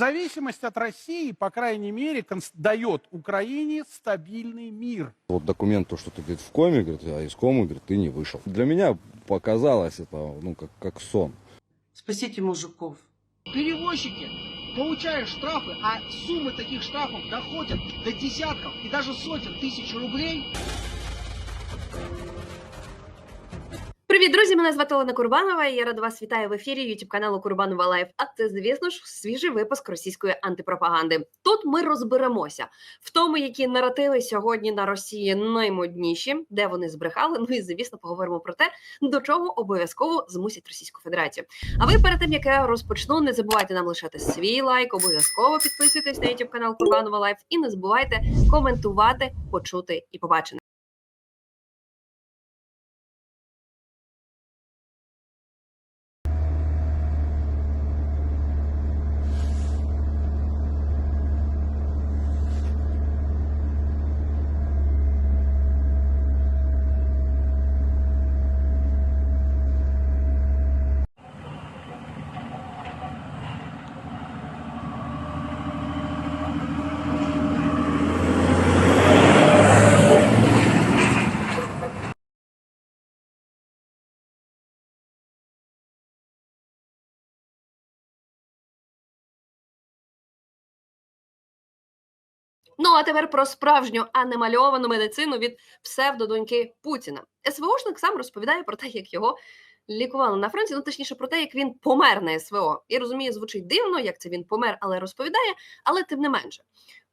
Зависимость от России, по крайней мере, конс- дает Украине стабильный мир. Вот документ, то, что ты, говорит, в коме, говорит, а из комы, говорит, ты не вышел. Для меня показалось это, ну, как, как сон. Спасите мужиков. Перевозчики получают штрафы, а суммы таких штрафов доходят до десятков и даже сотен тысяч рублей. Привіт, друзі! Мене звати Олена Курбанова. і Я рада вас вітаю в ефірі youtube каналу Курбанова Лайф. А це, звісно ж, свіжий випуск російської антипропаганди. Тут ми розберемося в тому, які наративи сьогодні на Росії наймодніші, де вони збрехали. Ну і звісно, поговоримо про те, до чого обов'язково змусять Російську Федерацію. А ви перед тим як я розпочну, не забувайте нам лишати свій лайк, обов'язково підписуйтесь на youtube канал Курбанова Лайф і не забувайте коментувати, почути і побачити. Ну а тепер про справжню, а не мальовану медицину від псевдодоньки Путіна. СВОшник сам розповідає про те, як його лікували на фронті. Ну точніше про те, як він помер на СВО. Я розумію, звучить дивно, як це він помер, але розповідає. Але тим не менше,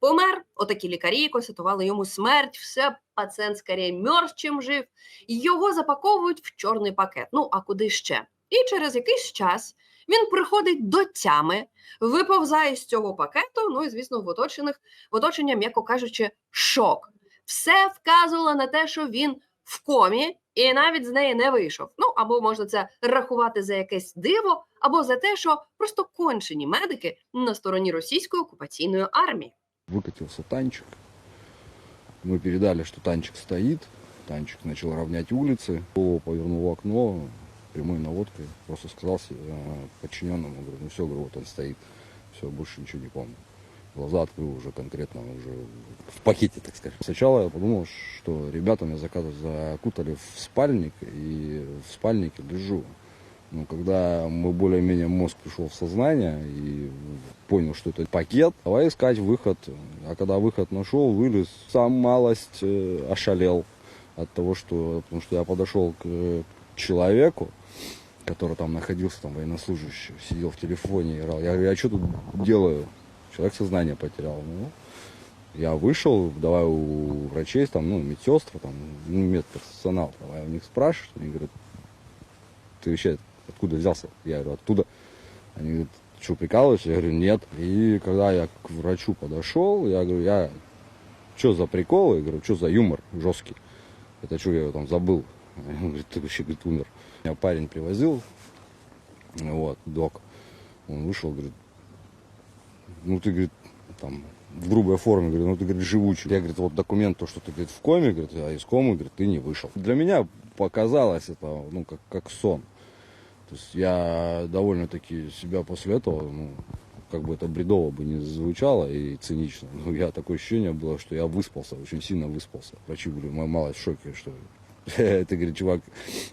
помер. Отакі лікарі констатували йому смерть. Все пацієнт скоріше мертв, чим жив. Його запаковують в чорний пакет. Ну а куди ще? І через якийсь час він приходить до тями, виповзає з цього пакету. Ну і звісно, в оточених в оточення, м'яко кажучи, шок. Все вказувало на те, що він в комі і навіть з неї не вийшов. Ну або можна це рахувати за якесь диво, або за те, що просто кончені медики на стороні російської окупаційної армії. Выкатился танчик. Мы передали, что танчик стоит. Танчик начал равнять улицы. Голову повернул в окно прямой наводкой. Просто сказал э, подчиненному, говорю, ну все, говорю, вот он стоит. Все, больше ничего не помню. Глаза открыл уже конкретно, уже в пакете, так сказать. Сначала я подумал, что ребята меня закутали в спальник, и в спальнике лежу. Но когда мы более-менее мозг пришел в сознание и понял, что это пакет, давай искать выход. А когда выход нашел, вылез, сам малость э, ошалел от того, что, потому что я подошел к человеку, который там находился, там военнослужащий, сидел в телефоне, играл. Я говорю, я что тут делаю? Человек сознание потерял. Ну, я вышел, давай у врачей, там, ну, медсестры, там, ну, медперсонал, давай у них спрашивать. Они говорят, ты вообще откуда взялся? Я говорю, оттуда. Они говорят, что, прикалываешься? Я говорю, нет. И когда я к врачу подошел, я говорю, я, что за прикол? Я говорю, что за юмор жесткий? Это что, я его там забыл? Он говорит, ты вообще, говорит, умер. Меня парень привозил, вот, док. Он вышел, говорит, ну ты, говорит, там, в грубой форме, говорит, ну ты, говорит, живучий. Я, говорит, вот документ, то, что ты, говорит, в коме, говорит, а из комы, говорит, ты не вышел. Для меня показалось это, ну, как, как сон. То есть я довольно-таки себя после этого, ну, как бы это бредово бы не звучало и цинично, но я такое ощущение было, что я выспался, очень сильно выспался. Врачи были малость в шоке, что это, говорит, чувак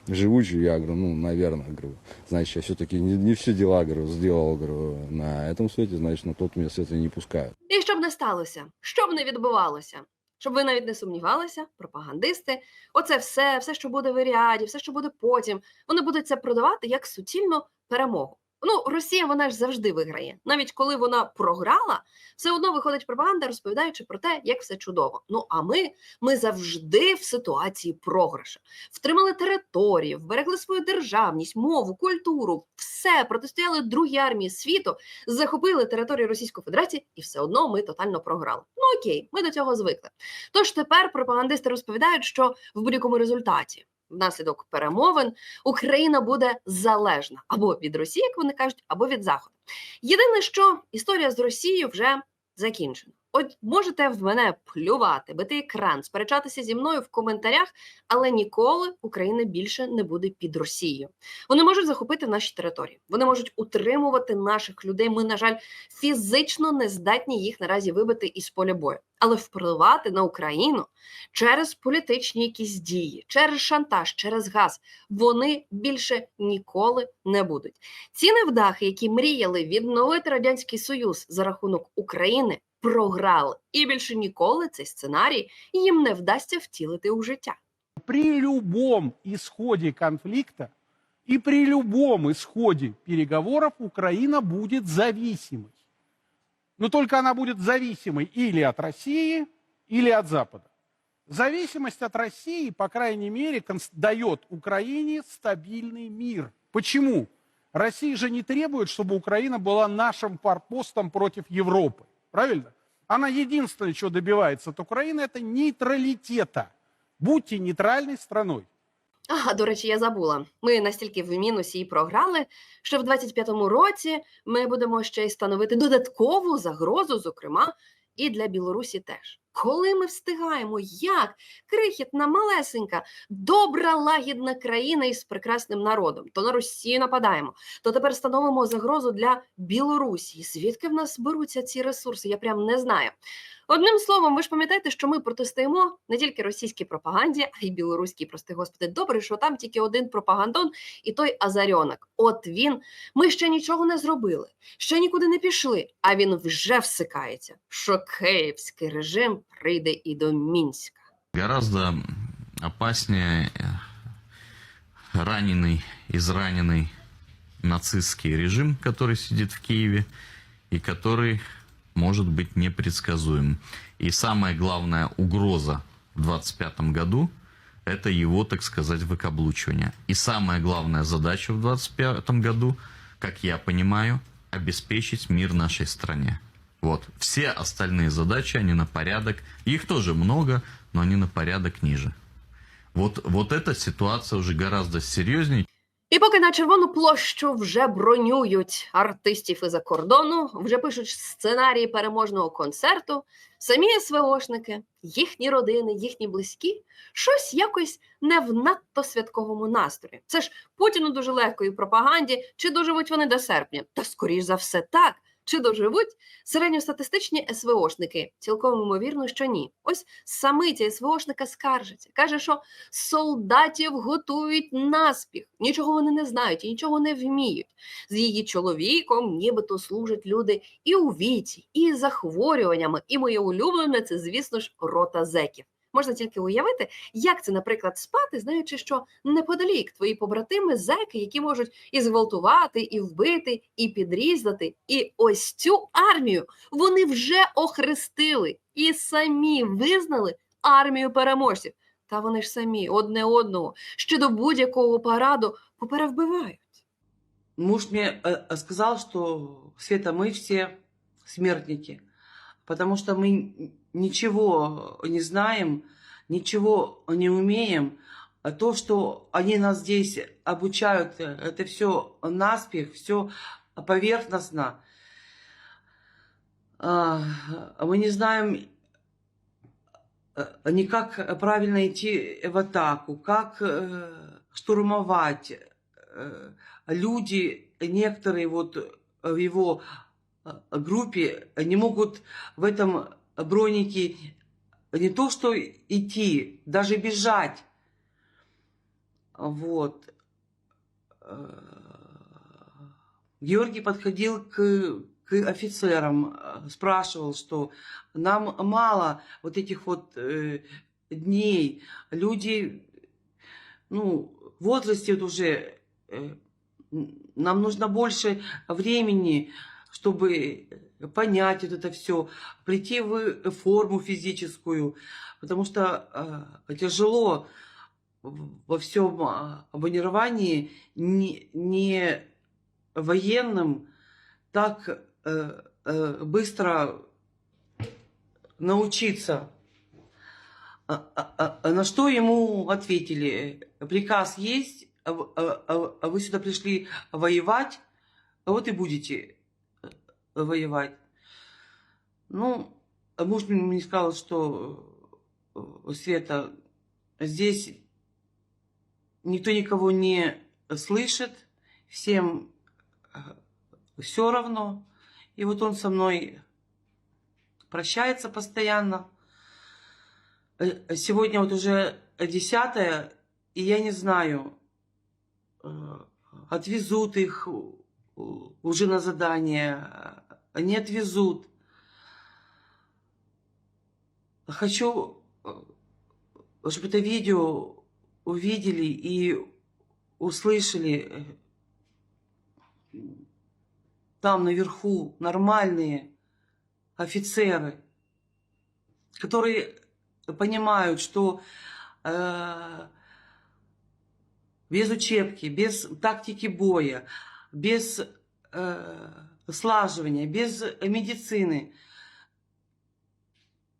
живучий, я говорю, ну, наверное, говорю, значит, я все-таки не, не все дела, говорю, сделал, говорю, на этом свете, значит, на тот меня света не пускают. І щоб не сталося, щоб не відбувалося, щоб ви навіть не сумнівалися, пропагандисти, оце все, все, що буде в ряді, все, що буде потім, вони будуть це продавати як суцільну перемогу. Ну, Росія вона ж завжди виграє. Навіть коли вона програла, все одно виходить пропаганда, розповідаючи про те, як все чудово. Ну а ми, ми завжди в ситуації програшу. Втримали території, вберегли свою державність, мову, культуру, все протистояли другій армії світу, захопили територію Російської Федерації, і все одно ми тотально програли. Ну окей, ми до цього звикли. Тож тепер пропагандисти розповідають, що в будь-якому результаті. Внаслідок перемовин Україна буде залежна або від Росії, як вони кажуть, або від Заходу. Єдине, що історія з Росією вже закінчена. От можете в мене плювати, бити екран, сперечатися зі мною в коментарях, але ніколи Україна більше не буде під Росією. Вони можуть захопити наші території, вони можуть утримувати наших людей. Ми, на жаль, фізично не здатні їх наразі вибити із поля бою, але впливати на Україну через політичні якісь дії, через шантаж, через газ вони більше ніколи не будуть. Ці невдахи, які мріяли відновити радянський союз за рахунок України, програли, і більше ніколи цей сценарій їм не вдасться втілити у життя. При любом исходе конфликта и при любом исходе переговоров Украина будет зависимой. Но только она будет зависимой или от России, или от Запада. Зависимость от России, по крайней мере, конс- дает Украине стабильный мир. Почему? Россия же не требует, чтобы Украина была нашим форпостом против Европы. Правильно? Она единственное, чего добивается от Украины, это нейтралитета. Будьте нейтральной страной. Ага, до речі, я забула. Ми настільки в мінусі і програли, що в 25-му році ми будемо ще й становити додаткову загрозу, зокрема, і для Білорусі теж. Коли ми встигаємо, як крихітна, малесенька, добра, лагідна країна із прекрасним народом, то на Росію нападаємо, то тепер становимо загрозу для Білорусі. Звідки в нас беруться ці ресурси? Я прям не знаю. Одним словом, ви ж пам'ятаєте, що ми протистоїмо не тільки російській пропаганді, а й білоруській, прости господи. Добре, що там тільки один пропагандон і той Азарьонок. От він. Ми ще нічого не зробили, ще нікуди не пішли, а він вже всикається, що київський режим прийде і до Мінська. Гораздо опаснее э, раненый, израненный нацистский режим, который сидит в Киеве и который может быть непредсказуем. И самая главная угроза в 2025 году – это его, так сказать, выкаблучивание. И самая главная задача в 2025 году, как я понимаю, обеспечить мир нашей стране. Вот. Все остальные задачи, они на порядок. Их тоже много, но они на порядок ниже. Вот, вот эта ситуация уже гораздо серьезнее, І поки на червону площу вже бронюють артистів із-за кордону, вже пишуть сценарії переможного концерту, самі СВОшники, їхні родини, їхні близькі, щось якось не в надто святковому настрої. Це ж Путіну дуже легко і пропаганді, чи доживуть вони до серпня? Та скоріш за все так. Чи доживуть середньостатистичні СВОшники? Цілком ймовірно, що ні. Ось самиця СВОшника скаржиться, каже, що солдатів готують наспіх, нічого вони не знають і нічого не вміють. З її чоловіком нібито служать люди і у віці, і захворюваннями. І моє улюблене це, звісно ж, рота зеків. Можна тільки уявити, як це, наприклад, спати, знаючи, що неподалік твої побратими зеки, які можуть і зґвалтувати, і вбити, і підрізати. І ось цю армію вони вже охрестили і самі визнали армію переможців. Та вони ж самі одне одного ще до будь-якого параду поперевбивають. Муж мне э, сказал, что Света, мы все смертники, потому что мы ничего не знаем, ничего не умеем. А То, что они нас здесь обучают, это все наспех, все поверхностно. А, Мы не знаем э, ни как правильно идти в атаку, как э, штурмовать. Э, Люди, некоторые вот в его группе не могут в этом бронике не то что идти, даже бежать. Вот. Э, Георгий подходил к, к офицерам, э, спрашивал, что нам мало вот этих вот э, дней. Люди, ну, в возрасте вот уже, э, нам нужно больше времени, чтобы понять вот это все, прийти в форму физическую, потому что э, тяжело во всем абонировании не, не военным так э, э, быстро научиться. А- а- а На что ему ответили? Приказ есть, вы сюда пришли воевать, вот и будете э, воевать. Ну, муж мне сказал, что э, Света, здесь никто никого не слышит, всем все равно. И вот он со мной прощается постоянно. Э, Сегодня вот уже десятое, и я не знаю, э, отвезут их э, уже на задание, не отвезут. Хочу, э, чтобы это видео увидели и услышали э, там наверху нормальные офицеры, которые понимают, что э, без учебки, без тактики боя, без слаживания, без медицины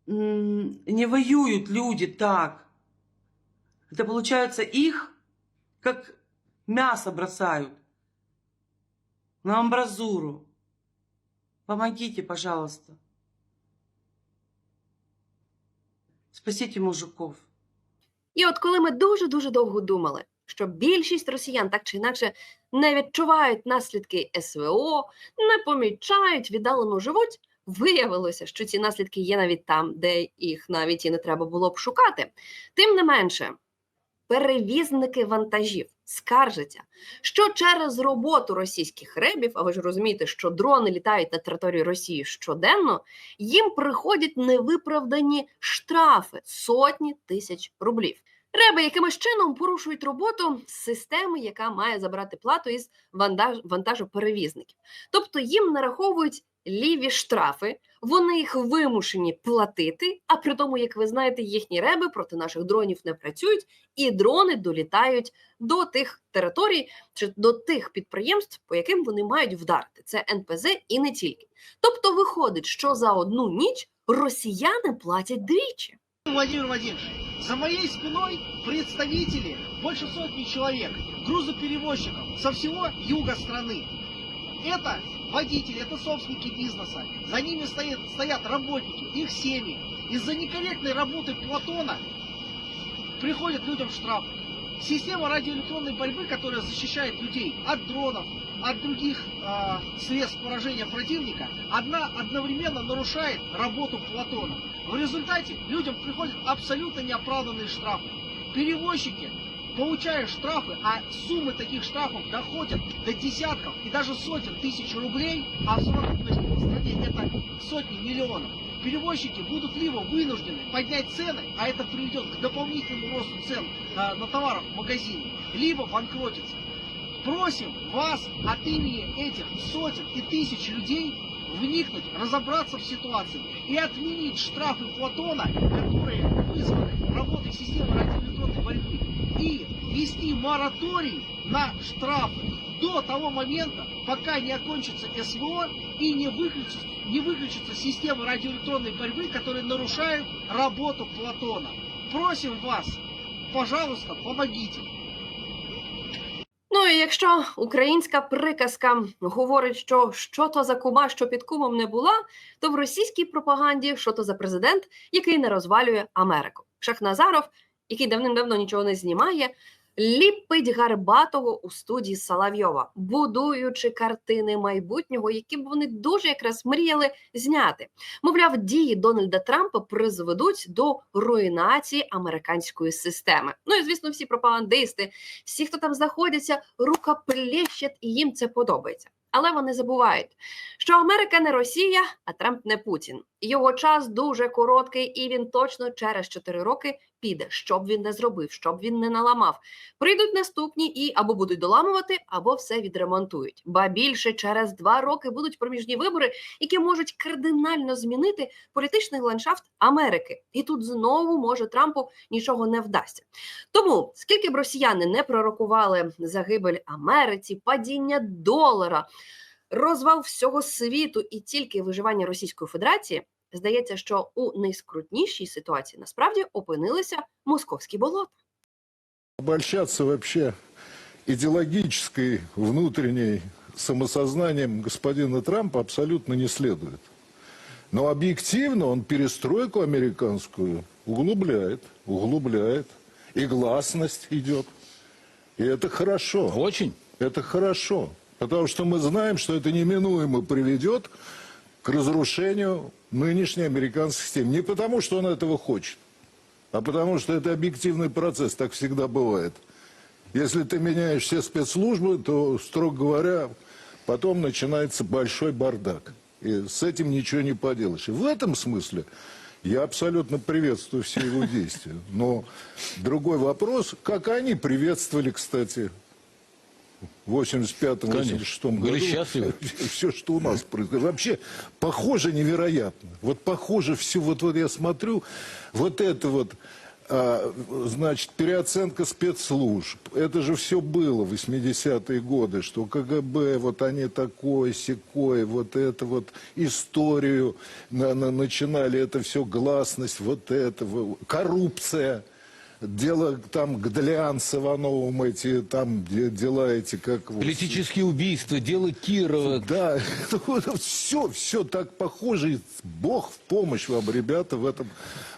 не воюют люди так. Это получается их, как мясо бросают на амбразуру. Помогите, пожалуйста. Спасите мужиков. І от коли ми дуже дуже довго думали, що більшість росіян так чи інакше не відчувають наслідки СВО, не помічають, віддалено живуть. Виявилося, що ці наслідки є навіть там, де їх навіть і не треба було б шукати. Тим не менше, перевізники вантажів скаржаться, що через роботу російських ребів, а ви ж розумієте, що дрони літають на території Росії щоденно, їм приходять невиправдані штрафи сотні тисяч рублів. Реби якимось чином порушують роботу системи, яка має забрати плату із вантаж, вантажоперевізників. Тобто їм нараховують ліві штрафи, вони їх вимушені платити. А при тому, як ви знаєте, їхні реби проти наших дронів не працюють, і дрони долітають до тих територій чи до тих підприємств, по яким вони мають вдарити. Це НПЗ і не тільки. Тобто, виходить, що за одну ніч росіяни платять двічі. Владимир Владимирович, за моей спиной представители, больше сотни человек, грузоперевозчиков со всего юга страны. Это водители, это собственники бизнеса. За ними стоят, стоят работники, их семьи. Из-за некорректной работы Платона приходят людям штрафы. Система радиоэлектронной борьбы, которая защищает людей от дронов, от других э, средств поражения противника, одна одновременно нарушает работу Платона. В результате людям приходят абсолютно неоправданные штрафы. Перевозчики получая штрафы, а суммы таких штрафов доходят до десятков и даже сотен тысяч рублей, а в совокупности стране это сотни миллионов, перевозчики будут либо вынуждены поднять цены, а это приведет к дополнительному росту цен на, на товаров в магазине, либо банкротиться. Просим вас от имени этих сотен и тысяч людей вникнуть, разобраться в ситуации и отменить штрафы Платона, которые вызваны работой системы радиоэлектронной борьбы, и ввести мораторий на штрафы до того момента, пока не окончится СВО и не выключится, не выключится система радиоэлектронной борьбы, которые нарушают работу Платона. Просим вас, пожалуйста, помогите. Ну і якщо українська приказка говорить, що що то за кума, що під кумом не була, то в російській пропаганді що то за президент, який не розвалює Америку. Шахназаров, який давним-давно нічого не знімає, ліпить гарбатого у студії Соловйова, будуючи картини майбутнього, які б вони дуже якраз мріяли зняти. Мовляв, дії Дональда Трампа призведуть до руйнації американської системи. Ну і звісно, всі пропагандисти, всі, хто там знаходяться, рукоплещуть, і їм це подобається. Але вони забувають, що Америка не Росія, а Трамп не Путін. Його час дуже короткий, і він точно через 4 роки піде, що б він не зробив, що б він не наламав. Прийдуть наступні і або будуть доламувати, або все відремонтують. Ба більше через два роки будуть проміжні вибори, які можуть кардинально змінити політичний ландшафт Америки. І тут знову може Трампу нічого не вдасться. Тому скільки б росіяни не пророкували загибель Америці, падіння долара, розвал всього світу і тільки виживання Російської Федерації, здається, що у найскрутнішій ситуації насправді опинилися московські болота. обольщаться вообще идеологической внутренней самосознанием господина Трампа абсолютно не следует. Но объективно он перестройку американскую углубляет, углубляет. И гласность идет. И это хорошо. Очень. Это хорошо. Потому что мы знаем, что это неминуемо приведет к разрушению нынешней американской системы. Не потому, что он этого хочет, а потому что это объективный процесс. Так всегда бывает. Если ты меняешь все спецслужбы, то, строго говоря, потом начинается большой бардак. И с этим ничего не поделаешь. И в этом смысле я абсолютно приветствую все его действия. Но другой вопрос, как они приветствовали, кстати, 85-86 году. Были счастливы. Все, что у нас происходит. Вообще, похоже невероятно. Вот похоже все, вот, вот я смотрю, вот это вот, а, значит, переоценка спецслужб. Это же все было в 80-е годы, что КГБ, вот они такое, секое, вот это вот историю на- на- начинали, это все гласность, вот это, коррупция. Дело там Гдлян с Ивановым, эти там де- дела эти, как... вот- Политические убийства, дело Кирова. да, все, все так похоже. И Бог в помощь вам, ребята, в этом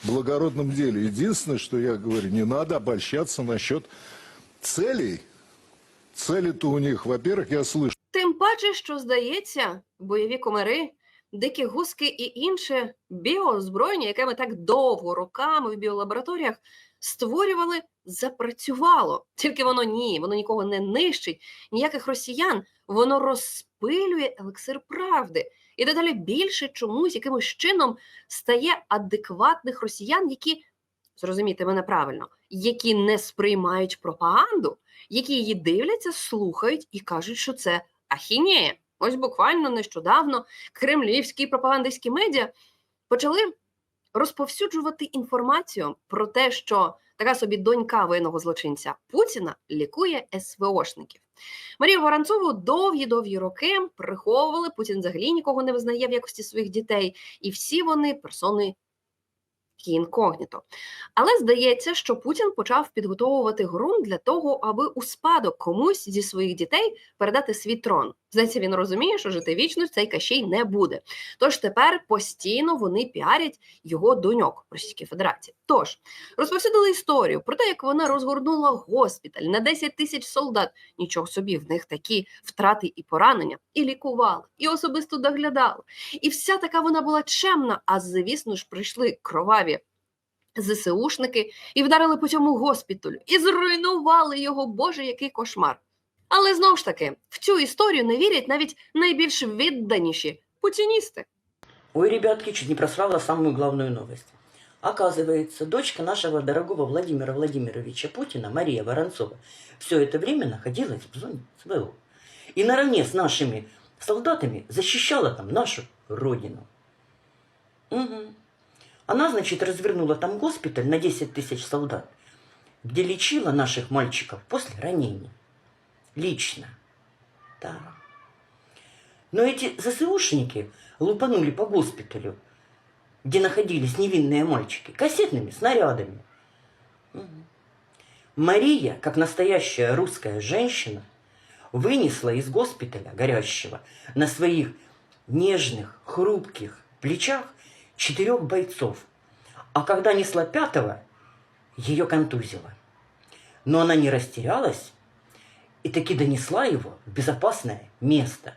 благородном деле. Единственное, что я говорю, не надо обольщаться насчет целей. Цели-то у них, во-первых, я слышу, Тим паче, що здається, бойові комари, дикі гуски і інше біоозброєння, яке ми так довго роками в біолабораторіях створювали, запрацювало. Тільки воно ні, воно нікого не нищить, ніяких росіян, воно розпилює елексир правди. І дедалі більше чомусь якимось чином стає адекватних росіян, які зрозумійте мене правильно, які не сприймають пропаганду, які її дивляться, слухають і кажуть, що це ахінея. Ось буквально нещодавно кремлівські пропагандистські медіа почали розповсюджувати інформацію про те, що така собі донька воєнного злочинця Путіна лікує СВОшників. Марію Воронцову довгі-довгі роки приховували. Путін взагалі нікого не визнає в якості своїх дітей, і всі вони персони інкогніто. Але здається, що Путін почав підготовувати ґрунт для того, аби у спадок комусь зі своїх дітей передати свій трон. Здається, він розуміє, що жити вічно цей кащей не буде. Тож тепер постійно вони піарять його доньок Російської Федерації. Тож розповсюдили історію про те, як вона розгорнула госпіталь на 10 тисяч солдат. Нічого собі, в них такі втрати і поранення, і лікувала, і особисто доглядала. І вся така вона була чемна. А звісно ж, прийшли кроваві ЗСУшники і вдарили по цьому госпіталю, і зруйнували його. Боже, який кошмар. Але знову ж таки, в цю історію не вірять навіть найбільш відданіші путіністи. Ой, ребятки, чуть не просрала самую главную новость. Оказывается, дочка нашего дорогого Владимира Владимировича Путина, Мария Воронцова, все это время находилась в зоне СВО. И наравне с нашими солдатами защищала там нашу родину. Мгм. Она, значит, развернула там госпиталь на 10 тысяч солдат, где лечила наших мальчиков после ранений. Лично. Да. Но эти ЗСУшники лупанули по госпиталю, где находились невинные мальчики, кассетными снарядами. Мгм. Мария, как настоящая русская женщина, вынесла из госпиталя горящего на своих нежных, хрупких плечах четырех бойцов. А когда несла пятого, ее контузило. Но она не растерялась и таки донесла его в безопасное место.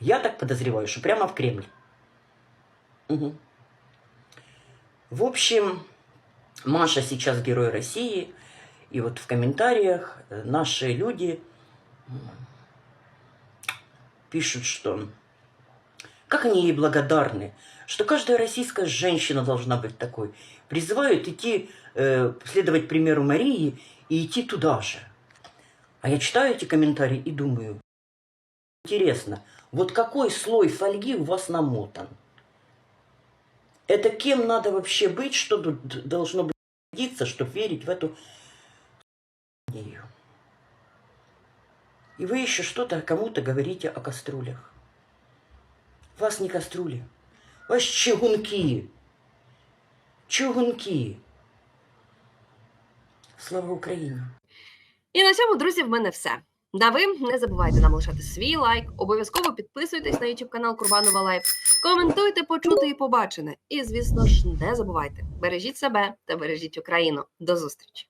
Я так подозреваю, что прямо в Кремль. Мгм. В общем, Маша сейчас герой России. И вот в комментариях э, наши люди пишут, что как они ей благодарны, что каждая российская женщина должна быть такой. Призывают идти, э, следовать примеру Марии и идти туда же. А я читаю эти комментарии и думаю, интересно, вот какой слой фольги у вас намотан? Это кем надо вообще быть, что тут должно быть чтобы верить в эту? И вы еще что-то кому-то говорите о кастрюлях. Вас не кастрюли, вас чугунки. Чугунки. Слава Україні! І на цьому, друзі, в мене все. На ви не забувайте нам лишати свій лайк, обов'язково підписуйтесь на YouTube канал Курбанова Лайф, коментуйте, почути і побачене. І, звісно ж, не забувайте, бережіть себе та бережіть Україну. До зустрічі!